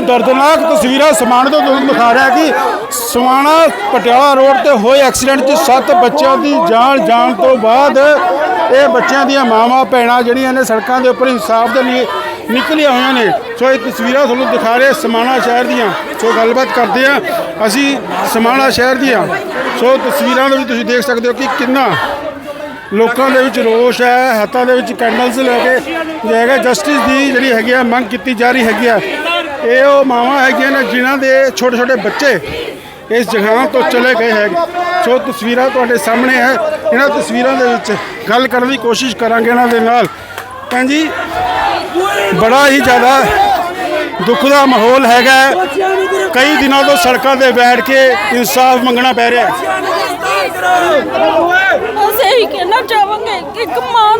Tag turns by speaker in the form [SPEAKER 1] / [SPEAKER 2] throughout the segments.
[SPEAKER 1] ਦਰਦਨਾਕ ਤਸਵੀਰਾਂ ਸਮਾਨ ਤੋਂ ਤੁਹਾਨੂੰ ਦਿਖਾ ਰਿਹਾ ਕਿ ਸਮਾਣਾ ਪਟਿਆਲਾ ਰੋਡ ਤੇ ਹੋਏ ਐਕਸੀਡੈਂਟ 'ਚ ਸੱਤ ਬੱਚਿਆਂ ਦੀ ਜਾਨ ਜਾਣ ਤੋਂ ਬਾਅਦ ਇਹ ਬੱਚਿਆਂ ਦੀਆਂ ਮਾਵਾਂ, ਭੈਣਾਂ ਜਿਹੜੀਆਂ ਨੇ ਸੜਕਾਂ ਦੇ ਉੱਪਰ ਇਨਸਾਫ ਦੇ ਲਈ ਨਿਕਲੀਆਂ ਹੋਈਆਂ ਨੇ। ਸੋ ਇਹ ਤਸਵੀਰਾਂ ਤੁਹਾਨੂੰ ਦਿਖਾ ਰਹੇ ਸਮਾਣਾ ਸ਼ਹਿਰ ਦੀਆਂ। ਸੋ ਗੱਲਬਾਤ ਕਰਦੇ ਆ ਅਸੀਂ ਸਮਾਣਾ ਸ਼ਹਿਰ ਦੀਆਂ। ਸੋ ਤਸਵੀਰਾਂ ਦੇ ਵਿੱਚ ਤੁਸੀਂ ਦੇਖ ਸਕਦੇ ਹੋ ਕਿ ਕਿੰਨਾ ਲੋਕਾਂ ਦੇ ਵਿੱਚ ਰੋਸ਼ ਹੈ, ਹੱਥਾਂ ਦੇ ਵਿੱਚ ਕੈਂਡਲਸ ਲੈ ਕੇ ਜੋ ਹੈਗਾ ਜਸਟਿਸ ਦੀ ਜਿਹੜੀ ਹੈਗੀ ਆ, ਮੰਗ ਕੀਤੀ ਜਾ ਰਹੀ ਹੈਗੀ ਆ। ਇਹ ਉਹ ਮਾਵਾਂ ਹੈਗੀਆਂ ਨੇ ਜਿਨ੍ਹਾਂ ਦੇ ਛੋਟੇ ਛੋਟੇ ਬੱਚੇ ਇਸ ਜਗ੍ਹਾ ਤੋਂ ਚਲੇ ਗਏ ਹੈ ਸੋ ਤਸਵੀਰਾਂ ਤੁਹਾਡੇ ਸਾਹਮਣੇ ਹੈ। ਇਹਨਾਂ ਤਸਵੀਰਾਂ ਦੇ ਵਿੱਚ ਗੱਲ ਕਰਨ ਦੀ ਕੋਸ਼ਿਸ਼ ਕਰਾਂਗੇ ਇਹਨਾਂ ਦੇ ਨਾਲ। ਭੈਣ ਜੀ, ਬੜਾ ਹੀ ਜ਼ਿਆਦਾ ਦੁੱਖ ਦਾ ਮਾਹੌਲ ਹੈਗਾ। ਹੈ। ਕਈ ਦਿਨਾਂ ਤੋਂ ਸੜਕਾਂ ਤੇ ਬੈਠ ਕੇ ਇਨਸਾਫ ਮੰਗਣਾ ਪੈ ਰਿਹਾ।
[SPEAKER 2] ਅਸੀਂ ਇਹੀ ਕਹਿਣਾ ਚਾਹਾਂਗੇ ਕਿ ਇੱਕ ਮਾਂ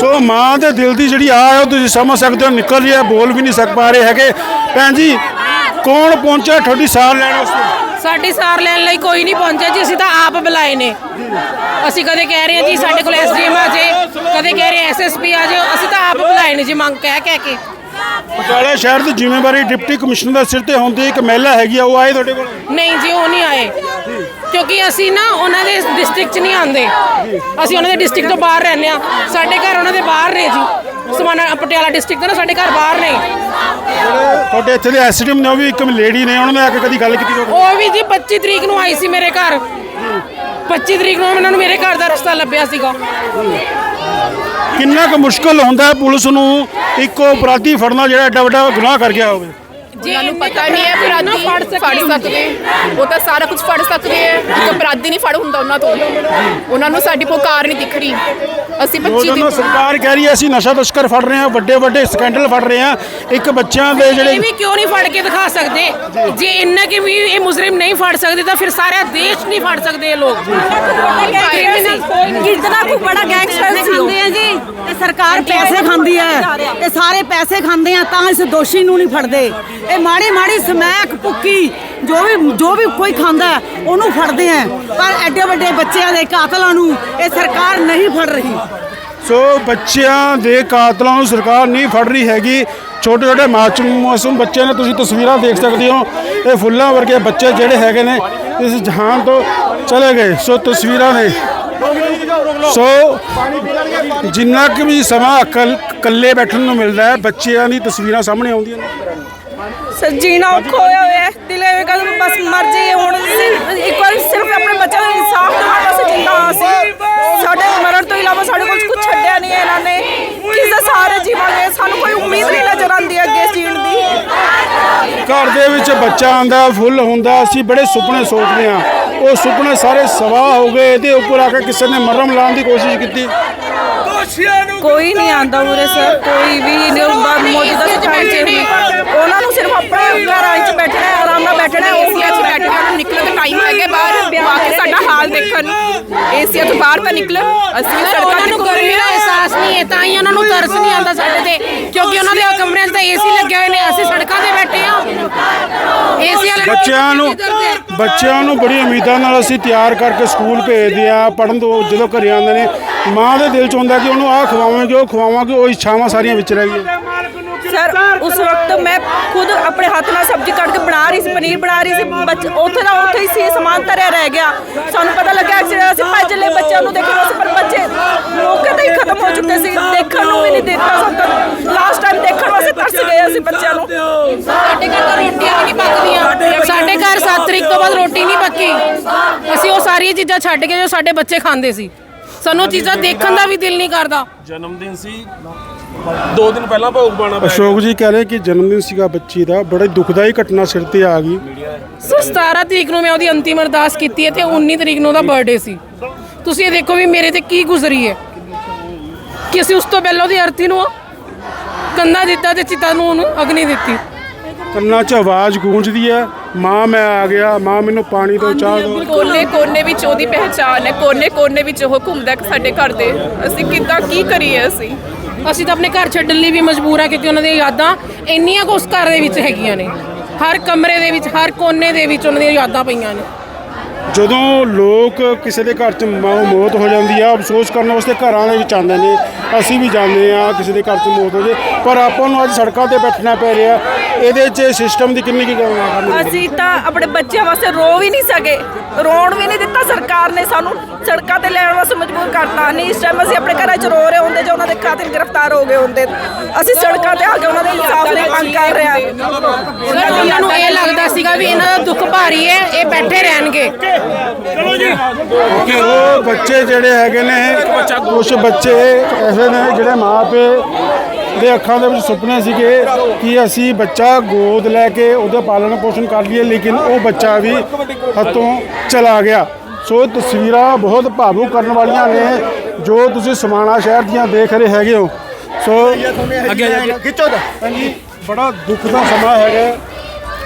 [SPEAKER 1] ਸੋ ਮਾਂ ਦੇ ਦਿਲ ਦੀ ਜਿਹੜੀ ਹੈ ਉਹ ਤੁਸੀਂ ਸਮਝ ਸਕਦੇ ਹੋ ਨਿਕਲ ਰਹੀ ਹੈ ਬੋਲ ਵੀ ਨਹੀਂ ਸਕ ਪਾ ਰਹੇ ਹੈਗੇ। ਭੈਣ ਜੀ ਕੌਣ ਪਹੁੰਚਿਆ ਤੁਹਾਡੀ ਸਾਰ ਲੈਣ ਵਾਸਤੇ?
[SPEAKER 3] ਸਾਡੀ ਸਾਰ ਲੈਣ ਲਈ ਕੋਈ ਨਹੀਂ ਪਹੁੰਚਿਆ ਜੀ ਅਸੀਂ ਤਾਂ ਆਪ ਬੁਲਾਏ ਨੇ। ਅਸੀਂ ਕਦੇ ਕਹਿ ਰਹੇ ਹਾਂ ਜੀ ਸਾਡੇ ਕੋਲ ਐਸਡੀਐਮ ਆ ਜੇ ਕਦੇ ਕਹਿ ਰਹੇ ਐਸਐਸਪੀ ਆ ਜੇ ਅਸੀਂ ਤਾਂ ਆਪ ਬੁਲਾਏ ਨੇ ਜੀ ਮੰਗ ਕਹਿ ਕਹਿ ਕੇ।
[SPEAKER 1] ਪਟਿਆਲਾ ਸ਼ਹਿਰ ਦੀ ਜ਼ਿੰਮੇਵਾਰੀ ਡਿਪਟੀ ਕਮਿਸ਼ਨਰ ਦੇ ਸਿਰ ਤੇ ਹੁੰਦੀ ਇੱਕ ਮਹਿਲਾ ਹੈਗੀ ਆ ਉਹ ਆਏ ਤੁਹਾਡੇ ਕੋਲ?
[SPEAKER 3] ਨਹੀਂ ਜੀ ਉਹ ਨਹੀਂ ਆਏ। ਕਿਉਂਕਿ ਅਸੀਂ ਨਾ ਉਹਨਾਂ ਦੇ ਡਿਸਟ੍ਰਿਕਟ 'ਚ ਨਹੀਂ ਆਉਂਦੇ। ਅਸੀਂ ਉਹਨਾਂ ਦੇ ਡਿਸਟ੍ਰਿਕਟ ਤੋਂ ਬਾਹਰ ਰਹਿੰਦੇ ਆ ਸਾਡੇ ਘਰ ਉਹਨਾਂ ਦੇ ਬਾਹਰ ਨੇ ਜੀ। ਸਮਾਨਾ ਪਟਿਆਲਾ ਡਿਸਟ੍ਰਿਕਟ ਦੇ ਸਾਡੇ ਘਰ ਬਾਹਰ ਨੇ।
[SPEAKER 1] ਤੁਹਾਡੇ ਇੱਥੇ ਦੇ ਐਸਡੀਐਮ ਨੇ ਉਹ ਵੀ ਇੱਕ ਲੇਡੀ ਨੇ ਉਹਨਾਂ ਨੇ ਆ ਕੇ ਕਦੀ ਗੱਲ ਕੀਤੀ ਤੁਹਾਡੇ?
[SPEAKER 3] ਉਹ ਵੀ ਜੀ 25 ਤਰੀਕ ਨੂੰ ਆਈ ਸੀ ਮੇਰੇ ਘਰ। 25 ਤਰੀਕ ਨੂੰ ਉਹਨਾਂ ਨੂੰ ਮੇਰੇ ਘਰ ਦਾ ਰਸਤਾ ਲੱਭਿਆ ਸੀਗਾ।
[SPEAKER 1] ਕਿੰਨਾ ਕੁ ਮੁਸ਼ਕਲ ਹੁੰਦਾ ਪੁਲਿਸ ਨੂੰ ਇੱਕੋ ਅਪਰਾਧੀ ਫੜਨਾ ਜਿਹੜਾ ਐਡਾ ਵੱਡਾ ਗੁਨਾਹ ਕਰ ਗਿਆ ਹੋਵੇ?
[SPEAKER 3] ਜੇ
[SPEAKER 4] ਉਹਨਾਂ ਨੂੰ ਪਤਾ ਨਹੀਂ ਹੈ ਅਪਰਾਧੀ ਫੜ ਸਕਦੇ। ਉਹ ਤਾਂ ਸਾਰਾ ਕੁਝ ਫੜ ਸਕਦੇ ਹੈ। ਇੱਕ ਅਪਰਾਧੀ ਨਹੀਂ ਫੜ ਹੁੰਦਾ ਉਹਨਾਂ ਤੋਂ। ਉਹਨਾਂ ਨੂੰ ਸਾਡੀ ਪੁਕਾਰ ਨਹੀਂ ਦਿਖ ਰਹੀ। ਅਸੀਂ 25
[SPEAKER 1] ਉਦੋਂ
[SPEAKER 4] ਦਿਨ
[SPEAKER 1] ਸਰਕਾਰ ਕਹਿ ਰਹੀ ਹੈ ਅਸੀਂ ਨਸ਼ਾ ਤਸਕਰ ਫੜ ਰਹੇ ਹਾਂ ਵੱਡੇ ਵੱਡੇ ਸਕੈਂਡਲ ਫੜ ਰਹੇ ਹਾਂ। ਇੱਕ ਬੱਚਿਆਂ ਦੇ
[SPEAKER 3] ਇਹ
[SPEAKER 1] ਜਿਹੜੇ
[SPEAKER 3] ਵੀ ਕਿਉਂ ਨਹੀਂ ਫੜ ਕੇ ਦਿਖਾ ਸਕਦੇ? ਜੇ ਇੰਨਾ ਕਿ ਵੀ ਇਹ ਮੁਜਰਮ ਨਹੀਂ ਫੜ ਸਕਦੇ ਤਾਂ ਫਿਰ ਸਾਰਾ ਦੇਸ਼ ਨਹੀਂ ਫੜ ਸਕਦੇ ਇਹ ਲੋਕ।
[SPEAKER 2] ਕਿਤਨਾ ਕੋ ਬੜਾ ਗੈਂਗਸਟਰ
[SPEAKER 5] ਖਾਂਦੇ ਆ ਜੀ। ਤੇ ਸਰਕਾਰ ਪੈਸੇ ਖਾਂਦੀ ਹੈ। ਇਹ ਸਾਰੇ ਪੈਸੇ ਖਾਂਦੇ ਆ ਤਾਂ ਇਸ ਦੋਸ਼ੀ ਨੂੰ ਨਹੀਂ ਫੜਦੇ। ਇਹ ਮਾੜੀ ਮਾੜੀ ਸਮੈਕ ਭੁੱਕੀ ਜੋ ਵੀ ਜੋ ਵੀ ਕੋਈ ਖਾਂਦਾ ਉਹਨੂੰ ਫੜਦੇ ਆ ਪਰ ਐਡੇ ਵੱਡੇ ਬੱਚਿਆਂ ਦੇ ਕਾਤਲਾਂ ਨੂੰ ਇਹ ਸਰਕਾਰ ਨਹੀਂ ਫੜ ਰਹੀ।
[SPEAKER 1] ਸੋ ਬੱਚਿਆਂ ਦੇ ਕਾਤਲਾਂ ਨੂੰ ਸਰਕਾਰ ਨਹੀਂ ਫੜ ਰਹੀ ਹੈਗੀ। ਛੋਟੇ ਛੋਟੇ ਮਾਸੂਮ ਮਾਸੂਮ ਬੱਚੇ ਨੇ ਤੁਸੀਂ ਤਸਵੀਰਾਂ ਦੇਖ ਸਕਦੇ ਹੋ। ਇਹ ਫੁੱਲਾਂ ਵਰਗੇ ਬੱਚੇ ਜਿਹੜੇ ਹੈਗੇ ਨੇ ਇਸ ਜਹਾਨ ਤੋਂ ਚਲੇ ਗਏ। ਸੋ ਤਸਵੀਰਾਂ ਨੇ। ਸੋ ਜਿੰਨਾ ਕਿ ਵੀ ਸਮਾਂ ਇਕੱਲ- ਇਕੱਲੇ ਬੈਠਣ ਨੂੰ ਮਿਲਦਾ ਹੈ ਬੱਚਿਆਂ ਦੀ ਤਸਵੀਰਾਂ ਸਾਹਮਣੇ ਆਉਂਦੀਆਂ ਨੇ।
[SPEAKER 2] ਸਰ ਜੀਣਾ ਔਖਾ ਹੋਇਆ ਹੋਇਆ ਹੈ ਦਿਲੇ ਬਸ ਮਰ ਜਾਈਏ, ਹੁਣ ਇੱਕ ਵਾਰ ਸਿਰਫ ਆਪਣੇ ਬੱਚਿਆਂ ਨੂੰ ਇਨਸਾਫ ਦਿਵਾਉਣ ਵਾਸਤੇ ਜਿੰਦਾ ਅਸੀਂ। ਸਾਡੇ ਮਰਨ ਤੋਂ ਇਲਾਵਾ ਸਾਡੇ ਕੋਲ ਕੁਝ ਛੱਡਿਆ ਨਹੀਂ ਹੈ ਇਹਨਾਂ ਨੇ। ਕਿਸੇ ਸਾਰੇ ਜੀਵਾਂਗੇ ਸਾਨੂੰ ਕੋਈ ਉਮੀਦ ਨਹੀਂ ਨਜ਼ਰ ਆਉਂਦੀ ਅੱਗੇ ਜੀਣ ਦੀ।
[SPEAKER 1] ਘਰ ਦੇ ਵਿੱਚ ਬੱਚਾ ਆਂਦਾ ਫੁੱਲ ਹੁੰਦਾ, ਅਸੀਂ ਬੜੇ ਸੁਪਨੇ ਸੋਚਦੇ ਹਾਂ। ਉਹ ਸੁਪਨੇ ਸਾਰੇ ਸਵਾਹ ਹੋ ਗਏ, ਇਹਦੇ ਉੱਪਰ ਆ ਕੇ ਕਿਸੇ ਨੇ ਮਰਮ ਲਾਉਣ ਦੀ ਕੋਸ਼ਿਸ਼ ਕੀਤੀ।
[SPEAKER 2] ਕੋਈ ਨਹੀਂ ਆਂਦਾ ਉਰੇ ਸਰ ਕੋਈ ਵੀ ਮੌਜੂਦਾ ਸਚਾਈ ਚ ਨਹੀਂ ਉਹਨਾਂ ਨੂੰ ਸਿਰਫ ਆਪਣੇ ਘਰਾਂ 'ਚ ਬੈਠਣਾ ਹੈ ਆਰਾਮ ਨਾਲ ਬੈਠਣਾ ਹੈ
[SPEAKER 4] ਏਸੀਆ 'ਚ ਬੈਠੇ ਉਹਨਾਂ ਨੂੰ ਨਿਕਲਣ ਦਾ ਟਾਈਮ ਹੈਗਾ ਬਾਹਰ ਆ ਕੇ ਸਾਡਾ ਹਾਲ ਦੇਖਣ। ਏਸੀਆ ਤੋਂ ਬਾਹਰ ਤਾਂ ਨਿਕਲਣ। ਅਸੀਂ ਸੜਕਾਂ
[SPEAKER 3] ਨੂੰ ਗਰਮੀ
[SPEAKER 4] ਰਹੇ
[SPEAKER 3] ਦਾ
[SPEAKER 4] ਹਾਂ
[SPEAKER 3] ਅਹਿਸਾਸ ਨਹੀਂ ਹੈ ਤਾਂ ਹੀ ਉਹਨਾਂ ਨੂੰ ਤਰਸ ਨਹੀਂ ਆਉਂਦਾ ਸਾਡੇ ਤੇ। ਕਿਉਂਕਿ ਉਹਨਾਂ ਦੇ ਕਮਰਿਆਂ 'ਚ ਤਾਂ ਏਸੀ ਲੱਗੇ ਹੋਏ ਨੇ। ਅਸੀਂ ਸੜਕਾਂ ਤੇ ਬੈਠੇ ਆ ਏਸੀ ਵਾਲੇ ਲੋਕ
[SPEAKER 1] ਬੱਚਿਆਂ ਨੂੰ? ਬੱਚਿਆਂ ਨੂੰ ਬੜੀ ਉਮੀਦਾਂ ਨਾਲ ਅਸੀਂ ਤਿਆਰ ਕਰਕੇ ਸਕੂਲ ਭੇਜਦੇ ਆ ਪੜਨ ਤੋਂ ਜਦੋਂ ਘਰੇ ਆਉਂਦੇ ਨੇ ਮਾਂ ਦੇ ਦਿਲ 'ਚ ਹੁੰਦਾ ਕਿ ਉਹਨੂੰ ਆਹ ਖਵਾਵਾਂਗੇ ਉਹ ਖਵਾਵਾਂਗੇ ਉਹ ਇੱਛਾਵਾਂ ਸਾਰੀਆਂ ਵਿੱਚ ਰਹਿ ਗਈਆਂ।
[SPEAKER 2] ਸਰ ਉਸ ਵਕਤ ਮੈਂ ਖੁਦ ਆਪਣੇ ਹੱਥ ਨਾਲ ਸਬਜ਼ੀ ਕੱਟ ਕੇ ਬਣਾ ਰਹੀ ਸੀ ਪਨੀਰ ਬਣਾ ਰਹੀ ਸੀ ਉੱਥੇ ਦਾ ਉੱਥੇ ਹੀ ਸੀ ਸਮਾਨ ਧਰਿਆ ਰਹਿ ਗਿਆ। ਸਾਨੂੰ ਪਤਾ ਲੱਗਾ ਐਕਸੀਡੈਂਟ ਅਸੀਂ ਭੱਜ ਲਏ ਬੱਚਿਆਂ ਨੂੰ ਦੇਖਣ ਵਾਸਤੇ ਪਰ ਬੱਚੇ ਮੌਕੇ ਤੇ ਹੀ ਖਤਮ ਹੋ ਚੁੱਕੇ ਸੀ ਦੇਖਣ ਨੂੰ ਵੀ ਨਹੀਂ ਦਿੱਤਾ ਸਾਨੂੰ ਲਾਸਟ ਟਾਈਮ ਦੇਖਣ ਵਾਸਤੇ ਤਰਸ ਗਏ ਅਸੀਂ ਬੱਚਿਆਂ ਨੂੰ।
[SPEAKER 3] ਸਾਡੇ ਘਰ ਤਾਂ ਰੋਟੀਆਂ ਵੀ ਨਹੀਂ ਪੱਕਦੀਆਂ। ਸਾਡੇ ਘਰ 7 ਤਰੀਕ ਤੋਂ ਬਾਅਦ ਰੋਟੀ ਨਹੀਂ ਪੱਕੀ। ਅਸੀਂ ਉਹ ਸਾਰੀਆਂ ਚੀਜ਼ਾਂ ਛੱਡ ਕੇ ਜੋ ਸਾਡੇ ਬੱਚੇ ਖਾਂਦੇ ਸੀ। ਸਾਨੂੰ ਉਹ ਚੀਜ਼ਾਂ ਦੇਖਣ ਦਾ ਵੀ ਦਿਲ ਨਹੀਂ ਕਰਦਾ।
[SPEAKER 6] ਜਨਮ ਦਿਨ ਸੀ ਦੋ ਦਿਨ ਪਹਿਲਾਂ ਭੋਗ ਪਾਣਾ ਪਿਆ
[SPEAKER 1] ਅਸ਼ੋਕ ਜੀ ਕਹਿ ਰਹੇ ਕਿ ਜਨਮ ਦਿਨ ਸੀਗਾ ਬੱਚੀ ਦਾ ਬੜੀ ਦੁਖਦਾਈ ਘਟਨਾ ਸਿਰ ਤੇ ਆ ਗਈ।
[SPEAKER 3] ਸੋ 17 ਤਰੀਕ ਨੂੰ ਮੈਂ ਉਹਦੀ ਅੰਤਿਮ ਅਰਦਾਸ ਕੀਤੀ ਹੈ ਤੇ 19 ਤਰੀਕ ਨੂੰ ਉਹਦਾ ਬਰਥਡੇ ਸੀ। ਤੁਸੀਂ ਇਹ ਦੇਖੋ ਵੀ ਮੇਰੇ ਤੇ ਕੀ ਗੁਜ਼ਰੀ ਹੈ। ਕਿ ਅਸੀਂ ਉਸ ਤੋਂ ਪਹਿਲਾਂ ਉਹਦੀ ਅਰਥੀ ਨੂੰ ਕੰਨਾ ਦਿੱਤਾ ਤੇ ਚਿਤਾ ਨੂੰ ਉਹਨੂੰ ਅਗਨੀ ਦਿੱਤੀ।
[SPEAKER 1] ਕੰਨਾਂ 'ਚ ਆਵਾਜ਼ ਗੂੰਜਦੀ ਹੈ। ਮਾਂ ਮੈਂ ਆ ਗਿਆ ਮਾਂ ਮੈਨੂੰ ਪਾਣੀ ਤੋਂ ਚਾਹ ਦਿਓ
[SPEAKER 4] ਕੋਨੇ ਕੋਨੇ ਵਿੱਚ ਉਹਦੀ ਪਹਿਚਾਨ ਹੈ ਕੋਨੇ ਕੋਨੇ ਵਿੱਚ ਉਹ ਘੁੰਮਦਾ ਹੈ ਸਾਡੇ ਘਰ ਦੇ। ਅਸੀਂ ਕਿੱਦਾਂ ਕੀ ਕਰੀਏ ਅਸੀਂ?
[SPEAKER 3] ਅਸੀਂ ਤਾਂ ਆਪਣੇ ਘਰ ਛੱਡਣ ਲਈ ਵੀ ਮਜਬੂਰ ਆ ਕਿਉਂਕਿ ਉਹਨਾਂ ਦੀਆਂ ਯਾਦਾਂ ਇੰਨੀਆਂ ਕੁ ਉਸ ਘਰ ਦੇ ਵਿੱਚ ਹੈਗੀਆਂ ਨੇ। ਹਰ ਕਮਰੇ ਦੇ ਵਿੱਚ ਹਰ ਕੋਨੇ ਦੇ ਵਿੱਚ ਉਹਨਾਂ ਦੀਆਂ ਯਾਦਾਂ ਪਈਆਂ ਨੇ।
[SPEAKER 1] ਜਦੋਂ ਲੋਕ ਕਿਸੇ ਦੇ ਘਰ 'ਚ ਮੌ- ਮੌਤ ਹੋ ਜਾਂਦੀ ਆ ਅਫਸੋਸ ਕਰਨ ਵਾਸਤੇ ਘਰਾਂ ਦੇ ਵਿੱਚ ਆਉਂਦੇ ਨੇ। ਅਸੀਂ ਵੀ ਜਾਂਦੇ ਆ ਕਿਸੇ ਦੇ ਘਰ 'ਚ ਮੌਤ ਹੋ ਜੇ। ਪਰ ਆਪਾਂ ਨੂੰ ਅੱਜ ਸੜਕਾਂ ਤੇ ਬੈਠਣਾ ਪੈ ਰਿਹਾ। ਇਹਦੇ 'ਚ ਸਿਸਟਮ ਦੀ ਕਿੰਨੀ ਕੀ ਗੱਲ
[SPEAKER 2] ਅਸੀਂ ਤਾਂ ਆਪਣੇ ਬੱਚਿਆਂ ਵਾਸਤੇ ਰੋ ਵੀ ਨਹੀਂ ਸਕੇ। ਰੋਣ ਵੀ ਨਹੀਂ ਦਿੱਤਾ ਸਰਕਾਰ ਨੇ ਸਾਨੂੰ ਸੜਕਾਂ ਤੇ ਲੈਣ ਵਾਸਤੇ ਮਜਬੂਰ ਕਰਤਾ। ਨਹੀਂ ਇਸ ਟਾਈਮ ਅਸੀਂ ਆਪਣੇ ਘਰਾਂ 'ਚ ਰੋ ਰਹੇ ਹੁੰਦੇ ਜੇ ਉਹਨਾਂ ਦੇ ਕਾਤਿਲ ਗ੍ਰਿਫਤਾਰ ਹੋ ਗਏ ਹੁੰਦੇ। ਅਸੀਂ ਸੜਕਾਂ ਤੇ ਆ ਕੇ ਉਹਨਾਂ ਦੇ ਇਨਸਾਫ ਲਈ ਮੰਗ ਕਰ ਰਹੇ ਹਾਂ।
[SPEAKER 3] ਉਹਨਾਂ ਨੂੰ ਇਹ ਲੱਗਦਾ ਸੀਗਾ ਵੀ ਇਹਨਾਂ ਦਾ ਦੁੱਖ ਭਾਰੀ ਹੈ ਇਹ ਬੈਠੇ ਰਹਿਣਗੇ।
[SPEAKER 1] ਕਿ ਉਹ ਬੱਚੇ ਜਿਹੜੇ ਹੈਗੇ ਨੇ ਕੁਝ ਬੱਚੇ ਐਸੇ ਨੇ ਜਿਹੜੇ ਮਾਪੇ ਦੇ ਅੱਖਾਂ ਦੇ ਵਿੱਚ ਸੁਪਨੇ ਸੀਗੇ ਕਿ ਅਸੀਂ ਬੱਚਾ ਗੋਦ ਲੈ ਕੇ ਉਹਦਾ ਪਾਲਣ ਪੋਸ਼ਣ ਕਰ ਲਈਏ ਲੇਕਿਨ ਉਹ ਬੱਚਾ ਵੀ ਹੱਥੋਂ ਚਲਾ ਗਿਆ। ਸੋ ਤਸਵੀਰਾਂ ਬਹੁਤ ਭਾਵੁਕ ਕਰਨ ਵਾਲੀਆਂ ਨੇ ਜੋ ਤੁਸੀਂ ਸਮਾਣਾ ਸ਼ਹਿਰ ਦੀਆਂ ਦੇਖ ਰਹੇ ਹੈਗੇ ਹੋ। ਸੋ ਅੱਗੇ ਖਿੱਚੋ ਦਾ ਹਾਂਜੀ ਬੜਾ ਦੁੱਖ ਦਾ ਸਮਾਂ ਹੈਗਾ।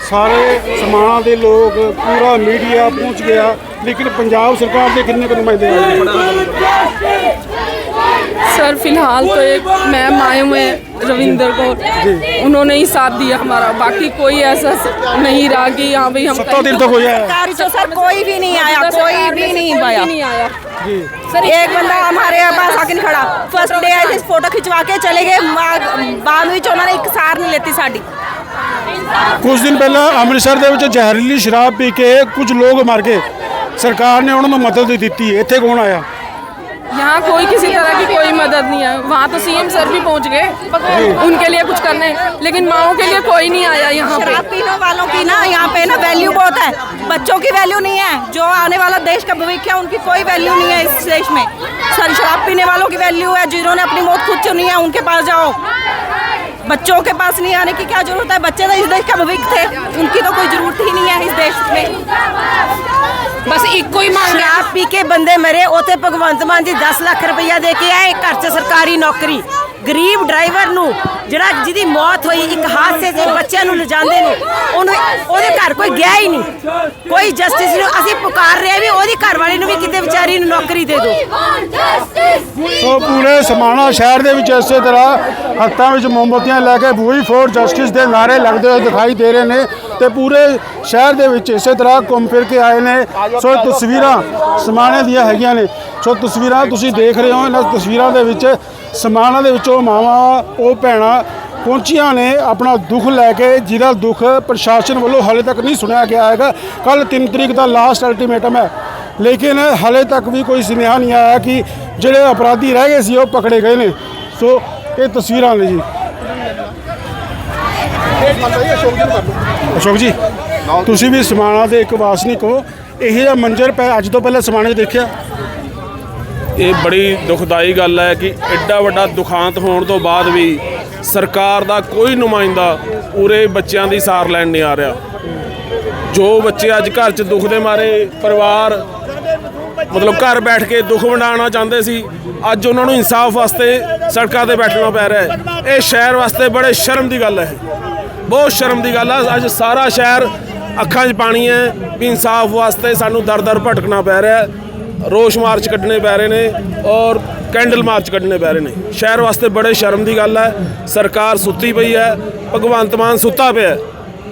[SPEAKER 1] ਸਾਰੇ ਸਮਾਣਾ ਦੇ ਲੋਕ ਪੂਰਾ ਮੀਡੀਆ ਪਹੁੰਚ ਗਿਆ ਲੇਕਿਨ ਪੰਜਾਬ ਸਰਕਾਰ ਦੇ ਕਿੰਨੇ ਕੁ ਨੁਮਾਇੰਦੇ ਆਏ?
[SPEAKER 7] सर फिलहाल तो एक मैम आए हुए हैं रविंदर कौर उन्होंने ही साथ दिया हमारा बाकी कोई ऐसा स- नहीं रहा कि यहाँ भाई हम
[SPEAKER 1] सत्ता दिन तक हो जाए
[SPEAKER 2] सरकार से सर कोई भी नहीं आया कोई भी नहीं आया
[SPEAKER 7] नहीं आया
[SPEAKER 2] सर एक बंदा हमारे पास आके नहीं खड़ा फर्स्ट डे आए थे फोटो खिंचवा के चले गए मा- बाद ਵਿੱਚ ਉਹਨਾਂ ਨੇ ਇੱਕ ਸਾਰ ਨਹੀਂ ਲੈਤੀ ਸਾਡੀ
[SPEAKER 1] ਕੁਝ ਦਿਨ ਪਹਿਲਾਂ ਅੰਮ੍ਰਿਤਸਰ ਦੇ ਵਿੱਚ ਜ਼ਹਿਰੀਲੀ ਸ਼ਰਾਬ ਪੀ ਕੇ ਕੁਝ ਲੋਕ ਮਰ ਗਏ ਸਰਕਾਰ ਨੇ ਉਹਨਾਂ ਨੂੰ ਮਦਦ ਦਿੱਤੀ ਇੱਥੇ ਕੌਣ ਆਇਆ
[SPEAKER 7] यहाँ कोई किसी तरह की कोई मदद नहीं है। वहाँ तो सीएम सर भी पहुँच गए। उनके लिए कुछ करने लेकिन माओ के लिए कोई नहीं आया यहाँ पे।
[SPEAKER 2] शराब पीने वालों की ना यहाँ पे ना वैल्यू बहुत है। बच्चों की वैल्यू नहीं है। जो आने वाला देश का भविष्य है उनकी कोई वैल्यू नहीं है इस देश में। सर शराब पीने वालों की वैल्यू है। जिन्होंने अपनी मौत खुद चुनी है उनके पास जाओ। बच्चों के पास नहीं आने की क्या जरूरत है बच्चे तो इस देश का भविष्य थे उनकी तो कोई जरूरत ही नहीं है इस देश में
[SPEAKER 3] ਬਸ ਇੱਕੋ ਹੀ ਮੰਗ ਹੈ
[SPEAKER 5] ਸ਼ਰਾਬ ਪੀ ਕੇ ਬੰਦੇ ਮਰੇ ਉਥੇ ਭਗਵੰਤ ਮਾਨ ਜੀ 10 ਲੱਖ ਰੁਪਈਆ ਦੇ ਕੇ ਆਏ ਘਰ 'ਚ ਸਰਕਾਰੀ ਨੌਕਰੀ ਗਰੀਬ ਡਰਾਈਵਰ ਨੂੰ, ਜਿਹੜਾ ਜਿਹਦੀ ਮੌਤ ਹੋਈ, ਇੱਕ ਹਾਦਸੇ 'ਚ ਬੱਚਿਆਂ ਨੂੰ ਲਿਜਾਂਦੇ ਨੇ, ਉਹਨੂੰ ਉਹਦੇ ਘਰ ਕੋਈ ਗਿਆ ਹੀ ਨਹੀਂ। ਕੋਈ ਜਸਟਿਸ ਨੂੰ ਅਸੀਂ ਪੁਕਾਰ ਰਹੇ ਵੀ ਉਹਦੀ ਘਰ ਵਾਲੀ ਨੂੰ ਵੀ ਕਿਤੇ ਵਿਚਾਰੀ ਨੂੰ ਨੌਕਰੀ ਦੇ ਦਿਓ।
[SPEAKER 1] ਸੋ ਪੂਰੇ ਸਮਾਣਾ ਸ਼ਹਿਰ ਦੇ ਵਿੱਚ ਇਸੇ ਤਰ੍ਹਾਂ ਹੱਥਾਂ ਵਿੱਚ ਮੋਮਬੱਤੀਆਂ ਲੈ ਕੇ ਵੀ ਫੋਰ ਜਸਟਿਸ ਦੇ ਨਾਰੇ ਲੱਗਦੇ ਹੋਏ ਦਿਖਾਈ ਦੇ ਰਹੇ ਨੇ। ਤੇ ਪੂਰੇ ਸ਼ਹਿਰ ਦੇ ਵਿੱਚ ਇਸੇ ਤਰ੍ਹਾਂ ਘੁੰਮ ਫਿਰ ਕੇ ਆਏ ਨੇ। ਸੋ ਤਸਵੀਰਾਂ ਸਮਾਣੇ ਦੀਆਂ ਹੈਗੀਆਂ ਨੇ। ਸੋ ਤਸਵੀਰਾਂ ਤੁਸੀਂ ਦੇਖ ਰਹੇ ਹੋ, ਇਹਨਾਂ ਤਸਵੀਰਾਂ ਦੇ ਵਿੱਚ ਸਮਾਣਾ ਦੇ ਵਿੱਚੋਂ ਮਾਵਾਂ, ਉਹ ਭੈਣਾਂ ਪਹੁੰਚੀਆਂ ਨੇ ਆਪਣਾ ਦੁੱਖ ਲੈ ਕੇ, ਜਿਹਦਾ ਦੁੱਖ ਪ੍ਰਸ਼ਾਸਨ ਵੱਲੋਂ ਹਾਲੇ ਤੱਕ ਨਹੀਂ ਸੁਣਿਆ ਗਿਆ ਹੈਗਾ। ਕੱਲ 3 ਤਰੀਕ ਦਾ ਲਾਸਟ ਅਲਟੀਮੇਟਮ ਹੈ। ਲੇਕਿਨ ਹਾਲੇ ਤੱਕ ਵੀ ਕੋਈ ਸੁਨੇਹਾ ਨਹੀਂ ਆਇਆ ਕਿ ਜਿਹੜੇ ਅਪਰਾਧੀ ਰਹਿ ਗਏ ਸੀ, ਉਹ ਪਕੜੇ ਗਏ ਨੇ। ਸੋ ਇਹ ਤਸਵੀਰਾਂ ਨੇ ਜੀ। ਅਸ਼ੋਕ ਜੀ, ਤੁਸੀਂ ਵੀ ਸਮਾਣਾ ਦੇ ਇੱਕ ਵਾਸਨਿਕ ਹੋ। ਇਹ ਜਿਹਾ ਮੰਜ਼ਰ ਪੈ ਅੱਜ ਤੋਂ ਪਹਿਲਾਂ ਸਮਾਣੇ 'ਚ ਦੇਖਿਆ?
[SPEAKER 6] ਇਹ ਬੜੀ ਦੁਖਦਾਈ ਗੱਲ ਹੈ ਕਿ ਐਡਾ ਵੱਡਾ ਦੁਖਾਂਤ ਹੋਣ ਤੋਂ ਬਾਅਦ ਵੀ ਸਰਕਾਰ ਦਾ ਕੋਈ ਨੁਮਾਇੰਦਾ ਪੂਰੇ ਬੱਚਿਆਂ ਦੀ ਸਾਰ ਲੈਣ ਨਹੀਂ ਆ ਰਿਹਾ। ਜੋ ਬੱਚੇ ਅੱਜ ਘਰ 'ਚ ਦੁੱਖ ਦੇ ਮਾਰੇ, ਪਰਿਵਾਰ, ਮਤਲਬ ਘਰ ਬੈਠ ਕੇ ਦੁੱਖ ਵੰਡਾਉਣਾ ਚਾਹੁੰਦੇ ਸੀ, ਅੱਜ ਉਹਨਾਂ ਨੂੰ ਇਨਸਾਫ ਵਾਸਤੇ ਸੜਕਾਂ ਤੇ ਬੈਠਣਾ ਪੈ ਰਿਹਾ ਹੈ। ਇਹ ਸ਼ਹਿਰ ਵਾਸਤੇ ਬੜੇ ਸ਼ਰਮ ਦੀ ਗੱਲ ਹੈ। ਬਹੁਤ ਸ਼ਰਮ ਦੀ ਗੱਲ ਆ, ਅੱਜ ਸਾਰਾ ਸ਼ਹਿਰ ਅੱਖਾਂ 'ਚ ਪਾਣੀ ਹੈ, ਵੀ ਇਨਸਾਫ ਵਾਸਤੇ ਸਾਨੂੰ ਦਰ-ਦਰ ਭਟਕਣਾ ਪੈ ਰਿਹਾ ਰੋਸ਼ ਮਾਰਚ ਕੱਢਣੇ ਪੈ ਰਹੇ ਨੇ ਔਰ ਕੈਂਡਲ ਮਾਰਚ ਕੱਢਣੇ ਪੈ ਰਹੇ ਨੇ। ਸ਼ਹਿਰ ਵਾਸਤੇ ਬੜੇ ਸ਼ਰਮ ਦੀ ਗੱਲ ਹੈ, ਸਰਕਾਰ ਸੁੱਤੀ ਪਈ ਹੈ, ਭਗਵੰਤ ਮਾਨ ਸੁੱਤਾ ਪਿਆ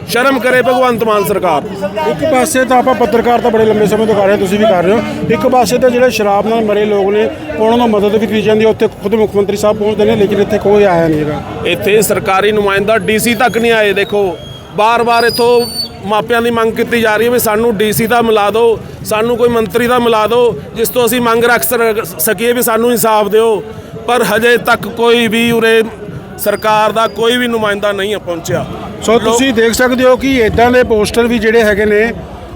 [SPEAKER 6] ਸ਼ਰਮ ਕਰੇ ਭਗਵੰਤ ਮਾਨ ਸਰਕਾਰ।
[SPEAKER 1] ਇੱਕ ਪਾਸੇ ਤਾਂ ਆਪਾਂ ਪੱਤਰਕਾਰ ਤਾਂ ਬੜੇ ਲੰਬੇ ਸਮੇਂ ਤੋਂ ਕਰ ਰਹੇ ਤੁਸੀਂ ਵੀ ਕਰ ਰਹੇ ਹੋ। ਇੱਕ ਪਾਸੇ ਤਾਂ ਜਿਹੜੇ ਸ਼ਰਾਬ ਨਾਲ ਮਰੇ ਲੋਕ ਨੇ, ਉਹਨਾਂ ਨੂੰ ਮਦਦ ਵੀ ਕੀਤੀ ਜਾਂਦੀ ਹੈ, ਉੱਥੇ ਖੁਦ ਮੁੱਖ ਮੰਤਰੀ ਸਾਹਿਬ ਪਹੁੰਚਦੇ ਨੇ, ਲੇਕਿਨ ਇੱਥੇ ਕੋਈ ਆਇਆ ਨਹੀਂ ਹੈਗਾ।
[SPEAKER 6] ਇੱਥੇ ਸਰਕਾਰੀ ਨੁਮਾਇੰਦਾ ਡੀਸੀ ਤੱਕ ਨਹੀਂ ਆਏ, ਦੇਖੋ। ਬਾਰ-ਬਾਰ ਇੱਥੋਂ ਮਾਪਿਆਂ ਦੀ ਮੰਗ ਕੀਤੀ ਜਾ ਰਹੀ ਹੈ ਵੀ ਸਾਨੂੰ ਡੀਸੀ ਦਾ ਮਿਲਾ ਦਿਓ, ਸਾਨੂੰ ਕੋਈ ਮੰਤਰੀ ਦਾ ਮਿਲਾ ਦਿਓ, ਜਿਸ ਤੋਂ ਅਸੀਂ ਮੰਗ ਰੱਖ ਸਕੀਏ ਵੀ ਸਾਨੂੰ ਇਨਸਾਫ ਦਿਓ। ਪਰ ਹਜੇ ਤੱਕ ਕੋਈ ਵੀ ਉਰੇ ਸਰਕਾਰ ਦਾ ਕੋਈ ਵੀ ਨੁਮਾਇੰਦਾ ਨਹੀਂ ਪਹੁੰਚਿਆ।
[SPEAKER 1] ਸੋ ਤੁਸੀਂ ਦੇਖ ਸਕਦੇ ਹੋ ਕਿ ਇਦਾਂ ਦੇ ਪੋਸਟਰ ਵੀ ਜਿਹੜੇ ਹੈਗੇ ਨੇ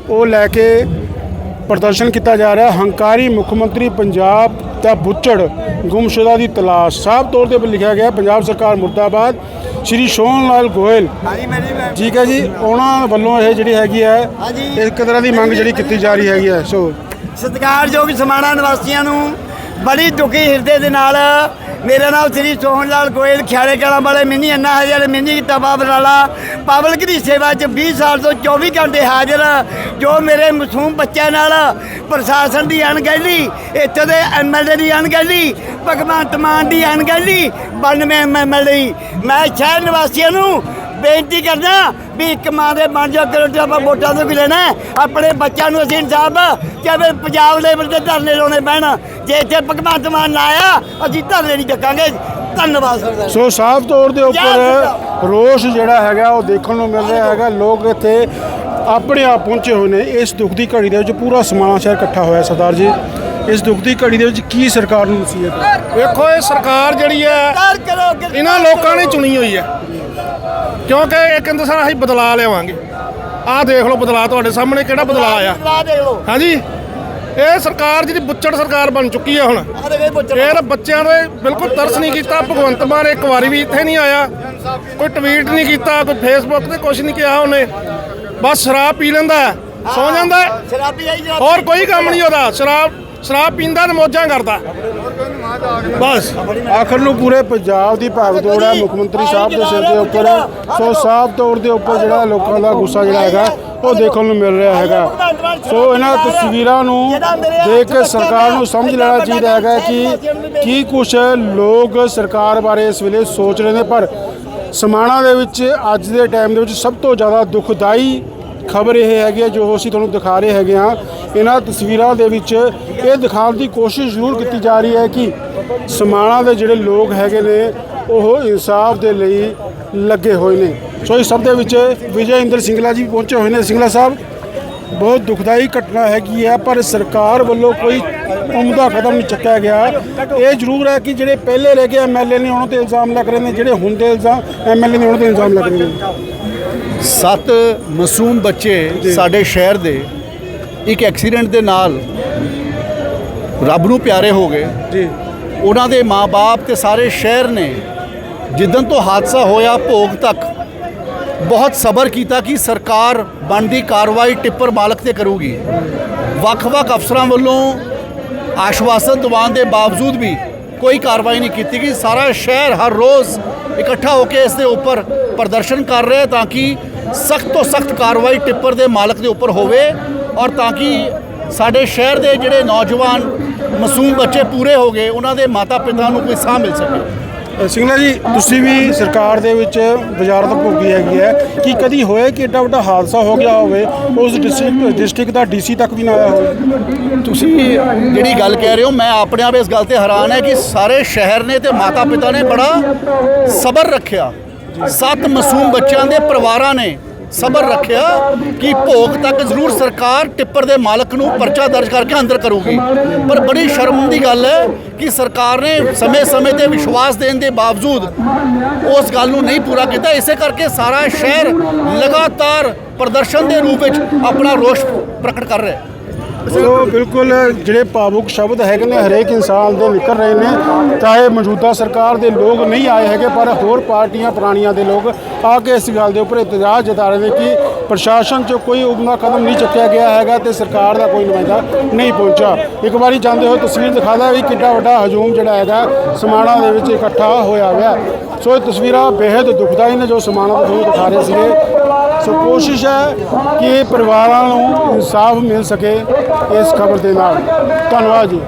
[SPEAKER 1] ਉਹ ਲੈ ਕੇ ਪ੍ਰਦਰਸ਼ਨ ਕੀਤਾ ਜਾ ਰਿਹਾ। ਹੰਕਾਰੀ ਮੁੱਖ ਮੰਤਰੀ ਪੰਜਾਬ ਦਾ ਬੁੱਚੜ ਗੁੰਮਸ਼ੁਦਾ ਦੀ ਤਲਾਸ਼। ਸਾਫ਼ ਤੌਰ ਤੇ ਲਿਖਿਆ ਗਿਆ ਪੰਜਾਬ ਸਰਕਾਰ ਮੁਰਦਾਬਾਦ। ਸ਼੍ਰੀ ਸੋਹਣ ਲਾਲ ਗੋਇਲ। ਠੀਕ ਹੈ ਜੀ ਉਹਨਾਂ ਵੱਲੋਂ ਇਹ ਜਿਹੜੀ ਹੈਗੀ ਹੈ ਇੱਕ ਤਰ੍ਹਾਂ ਦੀ ਮੰਗ ਜਿਹੜੀ ਕੀਤੀ ਜਾ ਰਹੀ ਹੈਗੀ ਹੈ। ਸੋ
[SPEAKER 8] ਸਤਿਕਾਰਯੋਗ ਸਮਾਣਾ ਨਿਵਾਸੀਆਂ ਨੂੰ ਬੜੀ ਦੁਖੀ ਹਿਰਦੇ ਦੇ ਨਾਲ ਮੇਰਾ ਨਾਮ ਸ੍ਰੀ ਸੋਹਣ ਲਾਲ ਗੋਇਲ ਖਿਆਲੇ ਕਲਾਂ ਵਾਲੇ ਮਿੰਨੀ ਅੰਨਾ ਹਜ਼ਾਰ, ਮਿੰਨੀ ਤਬਾ ਬਰਾਲਾ ਪਬਲਿਕ ਦੀ ਸੇਵਾ 'ਚ 20 ਸਾਲ ਤੋਂ 24 ਘੰਟੇ ਹਾਜ਼ਰ, ਜੋ ਮੇਰੇ ਮਾਸੂਮ ਬੱਚਿਆਂ ਨਾਲ ਪ੍ਰਸ਼ਾਸਨ ਦੀ ਅਣਗਹਿਲੀ, ਇੱਥੇ ਦੇ ਐਮਐਲਏ ਦੀ ਅਣਗਹਿਲੀ, ਭਗਵੰਤ ਮਾਨ ਦੀ ਅਣਗਹਿਲੀ 92 ਐਮਐਲਏ ਮੈਂ ਸ਼ਹਿਰ ਨਿਵਾਸੀਆਂ ਨੂੰ ਬੇਨਤੀ ਕਰਦਾ ਵੀ ਇੱਕ ਮਾਂ ਦੇ ਬਣ ਜਾ ਕਰੋ ਤੇ ਆਪਾਂ ਵੋਟਾਂ ਤੋਂ ਕੀ ਲੈਣਾ? ਆਪਣੇ ਬੱਚਿਆਂ ਨੂੰ ਅਸੀਂ ਇਨਸਾਫ ਚਾਹੇ ਪੰਜਾਬ ਲੈਵਲ ਤੇ ਧਰਨੇ ਲਾਉਣੇ ਪੈਣ। ਜੇ ਇੱਥੇ ਭਗਵੰਤ ਮਾਨ ਨਾ ਆਇਆ ਅਸੀਂ ਧਰਨੇ ਨਹੀਂ ਚੱਕਾਂਗੇ। ਧੰਨਵਾਦ ਸਰਦਾਰ
[SPEAKER 1] ਸੋ ਸਾਫ਼ ਤੌਰ ਦੇ ਉੱਪਰ ਰੋਸ਼ ਜਿਹੜਾ ਹੈਗਾ ਉਹ ਦੇਖਣ ਨੂੰ ਮਿਲ ਰਿਹਾ ਹੈਗਾ। ਲੋਕ ਇੱਥੇ ਆਪਣੇ ਆਪ ਪਹੁੰਚੇ ਹੋਏ ਨੇ। ਇਸ ਦੁੱਖ ਦੀ ਘੜੀ ਦੇ ਵਿੱਚ ਪੂਰਾ ਸਮਾਣਾ ਸ਼ਹਿਰ ਇਕੱਠਾ ਹੋਇਆ ਸਰਦਾਰ ਜੀ। ਇਸ ਦੁੱਖ ਦੀ ਘੜੀ ਦੇ ਵਿੱਚ ਕੀ ਸਰਕਾਰ ਨੂੰ ਨਸੀਹਤ ਹੈ?
[SPEAKER 9] ਵੇਖੋ ਇਹ ਸਰਕਾਰ ਜਿਹੜੀ ਹੈ ਇਹਨਾਂ ਲੋਕਾਂ ਨੇ ਚੁਣੀ ਹੋਈ ਹੈ। ਕਿਉਂਕਿ ਇਹ ਕਹਿੰਦੇ ਸਨ ਅਸੀਂ ਬਦਲਾ ਲਿਆਵਾਂਗੇ। ਆਹ ਦੇਖ ਲਓ ਬਦਲਾ ਤੁਹਾਡੇ ਸਾਹਮਣੇ ਕਿਹੜਾ ਬਦਲਾ ਆਇਆ।
[SPEAKER 8] ਬਦਲਾ ਦੇਖ ਲਓ।
[SPEAKER 9] ਹਾਂਜੀ। ਇਹ ਸਰਕਾਰ ਜਿਹੜੀ ਬੁੱਚੜ ਸਰਕਾਰ ਬਣ ਚੁੱਕੀ ਹੈ ਹੁਣ।
[SPEAKER 8] ਆ ਦੇਖ ਇਹ
[SPEAKER 9] ਬੱਚਿਆਂ ਨੇ ਬਿਲਕੁਲ ਤਰਸ ਨਹੀਂ ਕੀਤਾ। ਭਗਵੰਤ ਮਾਨ ਇੱਕ ਵਾਰੀ ਵੀ ਇੱਥੇ ਨਹੀਂ ਆਇਆ। ਕੋਈ ਟਵੀਟ ਨਹੀਂ ਕੀਤਾ ਕੋਈ ਫੇਸਬੁੱਕ ਤੇ ਕੁਝ ਨਹੀਂ ਕਿਹਾ ਉਹਨੇ। ਬਸ ਸ਼ਰਾਬ ਪੀ ਲੈਂਦਾ ਸੌ ਜਾਂਦਾ।
[SPEAKER 8] ਸ਼ਰਾਬੀ ਆਈ
[SPEAKER 9] ਹੋਰ ਕੋਈ ਕੰਮ ਨਹੀਂ ਉਹਦਾ। ਸ਼ਰਾਬ ਸ਼ਰਾਬ ਪੀਂਦਾ ਤੇ ਮੌਜਾਂ ਕਰਦਾ। ਬਸ।
[SPEAKER 1] ਆਖਰ ਨੂੰ ਪੂਰੇ ਪੰਜਾਬ ਦੀ ਭਾਗਦੌੜ ਹੈ। ਮੁੱਖ ਮੰਤਰੀ ਸਾਹਿਬ ਦੇ ਸਿਰ ਦੇ ਉੱਪਰ ਸੋ ਸਾਫ਼ ਤੌਰ ਦੇ ਉੱਪਰ ਜਿਹੜਾ ਲੋਕਾਂ ਦਾ ਗੁੱਸਾ ਜਿਹੜਾ ਹੈਗਾ, ਉਹ ਦੇਖਣ ਨੂੰ ਮਿਲ ਰਿਹਾ ਹੈਗਾ। ਸੋ ਇਹਨਾਂ ਤਸਵੀਰਾਂ ਨੂੰ ਦੇਖ ਕੇ ਸਰਕਾਰ ਨੂੰ ਸਮਝ ਲੈਣਾ ਚਾਹੀਦਾ ਹੈਗਾ ਕਿ ਕੀ ਕੁਝ ਲੋਕ ਸਰਕਾਰ ਬਾਰੇ ਇਸ ਵੇਲੇ ਸੋਚ ਰਹੇ ਨੇ। ਪਰ ਸਮਾਣਾ ਦੇ ਵਿੱਚ ਅੱਜ ਦੇ ਟਾਈਮ ਦੇ ਵਿੱਚ ਸਭ ਤੋਂ ਜ਼ਿਆਦਾ ਦੁਖਦਾਈ ਖਬਰ ਇਹ ਹੈਗੀ ਹੈ, ਜੋ ਅਸੀਂ ਤੁਹਾਨੂੰ ਦਿਖਾ ਰਹੇ ਹੈਗੇ ਹਾਂ, ਇਹਨਾਂ ਤਸਵੀਰਾਂ ਦੇ ਵਿੱਚ ਇਹ ਦਿਖਾਉਣ ਦੀ ਕੋਸ਼ਿਸ਼ ਜ਼ਰੂਰ ਕੀਤੀ ਜਾ ਰਹੀ ਹੈ ਕਿ ਸਮਾਣਾ ਦੇ ਜਿਹੜੇ ਲੋਕ ਹੈਗੇ ਨੇ, ਉਹ ਇਨਸਾਫ ਦੇ ਲਈ ਲੱਗੇ ਹੋਏ ਨੇ। ਸੋ ਇਸ ਸਭ ਦੇ ਵਿੱਚ ਵਿਜੇ ਇੰਦਰ ਸਿੰਗਲਾ ਜੀ ਪਹੁੰਚੇ ਹੋਏ ਨੇ। ਸਿੰਗਲਾ ਸਾਹਿਬ, ਬਹੁਤ ਦੁਖਦਾਈ ਘਟਨਾ ਹੈਗੀ ਹੈ, ਪਰ ਸਰਕਾਰ ਵੱਲੋਂ ਕੋਈ ਉਮਦਾ ਕਦਮ ਨਹੀਂ ਚੱਕਿਆ ਗਿਆ। ਇਹ ਜ਼ਰੂਰ ਹੈ ਕਿ ਜਿਹੜੇ ਪਹਿਲੇ ਲੈ ਕੇ ਐਮਐਲਏ ਨੇ, ਉਹਨਾਂ ਤੇ ਇਲਜ਼ਾਮ ਲੱਗ ਰਹੇ ਨੇ, ਜਿਹੜੇ ਹੁਣ ਦੇ ਇਲਜ਼ਾਮ ਐਮਐਲਏ ਨੇ, ਉਹਨਾਂ ਤੇ ਇਲਜ਼ਾਮ ਲੱਗ ਰਹੇ ਨੇ।
[SPEAKER 10] ਸੱਤ ਮਾਸੂਮ ਬੱਚੇ ਸਾਡੇ ਸ਼ਹਿਰ ਦੇ ਇੱਕ ਐਕਸੀਡੈਂਟ ਦੇ ਨਾਲ ਰੱਬ ਨੂੰ ਪਿਆਰੇ ਹੋ ਗਏ।
[SPEAKER 1] ਜੀ।
[SPEAKER 10] ਉਹਨਾਂ ਦੇ ਮਾਪੇ ਤੇ ਸਾਰੇ ਸ਼ਹਿਰ ਨੇ ਜਿੱਦਨ ਤੋਂ ਹਾਦਸਾ ਹੋਇਆ ਭੋਗ ਤੱਕ ਬਹੁਤ ਸਬਰ ਕੀਤਾ ਕਿ ਸਰਕਾਰ ਬਣਦੀ ਕਾਰਵਾਈ ਟਿੱਪਰ ਮਾਲਕ ਤੇ ਕਰੂਗੀ। ਵੱਖ-ਵੱਖ ਅਫਸਰਾਂ ਵੱਲੋਂ ਆਸ਼ਵਾਸਨ ਦਿਵਾਉਣ ਦੇ ਬਾਵਜੂਦ ਵੀ ਕੋਈ ਕਾਰਵਾਈ ਨਹੀਂ ਕੀਤੀ ਗਈ। ਸਾਰਾ ਸ਼ਹਿਰ ਹਰ ਰੋਜ਼ ਇਕੱਠਾ ਹੋ ਕੇ ਇਸ ਦੇ ਉੱਪਰ ਪ੍ਰਦਰਸ਼ਨ ਕਰ ਰਿਹਾ ਤਾਂ ਕਿ ਸਖਤ ਤੋਂ ਸਖਤ ਕਾਰਵਾਈ ਟਿੱਪਰ ਦੇ ਮਾਲਕ ਦੇ ਉੱਪਰ ਹੋਵੇ ਔਰ ਤਾਂ ਕਿ ਸਾਡੇ ਸ਼ਹਿਰ ਦੇ ਜਿਹੜੇ ਨੌਜਵਾਨ ਮਾਸੂਮ ਬੱਚੇ ਪੂਰੇ ਹੋ ਗਏ ਉਹਨਾਂ ਦੇ ਮਾਤਾ ਪਿਤਾ ਨੂੰ ਕੋਈ ਸਾਹ ਮਿਲ ਸਕੇ।
[SPEAKER 1] ਅ, ਸਿੰਗਲਾ ਜੀ ਤੁਸੀਂ ਵੀ ਸਰਕਾਰ ਦੇ ਵਿੱਚ ਵਜ਼ਾਰਤ ਭੋਗੀ ਹੈਗੀ ਹੈ। ਕਿ ਕਦੀ ਹੋਇਆ ਕਿ ਏਡਾ ਵੱਡਾ ਹਾਦਸਾ ਹੋ ਗਿਆ ਹੋਵੇ ਉਸ ਡਿਸਟ੍ਰਿਕਟ ਡਿਸਟ੍ਰਿਕਟ ਦਾ ਡੀਸੀ ਤੱਕ ਵੀ ਨਾ ਆਇਆ ਹੋਵੇ?
[SPEAKER 10] ਤੁਸੀਂ ਜਿਹੜੀ ਗੱਲ ਕਹਿ ਰਹੇ ਹੋ ਮੈਂ ਆਪਣੇ ਆਪ ਇਸ ਗੱਲ ਤੇ ਹੈਰਾਨ ਹੈ ਕਿ ਸਾਰੇ ਸ਼ਹਿਰ ਨੇ ਤੇ ਮਾਤਾ ਪਿਤਾ ਨੇ ਬੜਾ ਸਬਰ ਰੱਖਿਆ। ਸੱਤ ਮਾਸੂਮ ਬੱਚਿਆਂ ਦੇ ਪਰਿਵਾਰਾਂ ਨੇ ਸਬਰ ਰੱਖਿਆ ਕਿ ਭੋਗ ਤੱਕ ਜ਼ਰੂਰ ਸਰਕਾਰ ਟਿੱਪਰ ਦੇ ਮਾਲਕ ਨੂੰ ਪਰਚਾ ਦਰਜ ਕਰਕੇ ਅੰਦਰ ਕਰੂਗੀ। ਪਰ ਬੜੀ ਸ਼ਰਮ ਦੀ ਗੱਲ ਹੈ ਕਿ ਸਰਕਾਰ ਨੇ ਸਮੇਂ-ਸਮੇਂ ਤੇ ਵਿਸ਼ਵਾਸ ਦੇਣ ਦੇ ਬਾਵਜੂਦ ਉਸ ਗੱਲ ਨੂੰ ਨਹੀਂ ਪੂਰਾ ਕੀਤਾ। ਇਸੇ ਕਰਕੇ ਸਾਰਾ ਸ਼ਹਿਰ ਲਗਾਤਾਰ ਪ੍ਰਦਰਸ਼ਨ ਦੇ ਰੂਪ ਵਿੱਚ ਆਪਣਾ ਰੋਸ਼ ਪ੍ਰਗਟ ਕਰ ਰਿਹਾ ਹੈ।
[SPEAKER 1] ਸੋ ਬਿਲਕੁਲ ਜਿਹੜੇ ਭਾਵੁਕ ਸ਼ਬਦ ਹੈਗੇ ਨੇ, ਹਰੇਕ ਇਨਸਾਨ ਦੇ ਨਿਕਲ ਰਹੇ ਨੇ। ਚਾਹੇ ਮੌਜੂਦਾ ਸਰਕਾਰ ਦੇ ਲੋਕ ਨਹੀਂ ਆਏ ਹੈਗੇ, ਪਰ ਹੋਰ ਪਾਰਟੀਆਂ ਪੁਰਾਣੀਆਂ ਦੇ ਲੋਕ ਆ ਕੇ ਇਸ ਗੱਲ ਦੇ ਉੱਪਰ ਇਤਜਾਜ ਜਤਾ ਰਹੇ ਨੇ ਕਿ ਪ੍ਰਸ਼ਾਸਨ 'ਚ ਕੋਈ ਉਗਨਾ ਕਦਮ ਨਹੀਂ ਚੁੱਕਿਆ ਗਿਆ ਹੈਗਾ ਤੇ ਸਰਕਾਰ ਦਾ ਕੋਈ ਨੁਮਾਇੰਦਾ ਨਹੀਂ ਪਹੁੰਚਾ ਇੱਕ ਵਾਰੀ ਜਾਂਦੇ ਹੋਏ ਤਸਵੀਰ ਦਿਖਾਦਾ ਵੀ ਕਿੱਡਾ ਵੱਡਾ ਹਜੂਮ ਜਿਹੜਾ ਹੈਗਾ, ਸਮਾਣਾ ਦੇ ਵਿੱਚ ਇਕੱਠਾ ਹੋਇਆ ਹੋਇਆ। ਸੋ ਇਹ ਤਸਵੀਰਾਂ ਬੇहद ਦੁਖਦਾਈ ਨੇ ਜੋ ਸਮਾਣਾ ਤੋਂ ਤੁਹਾਨੂੰ ਦਿਖਾ ਰਹੇ ਸੀਗੇ। ਸੋ ਕੋਸ਼ਿਸ਼ ਹੈ ਕਿ ਪਰਿਵਾਰਾਂ ਨੂੰ ਇਨਸਾਫ ਮਿਲ ਸਕੇ ਇਸ ਖਬਰ ਦੇ ਨਾਲ। ਧੰਨਵਾਦ ਜੀ।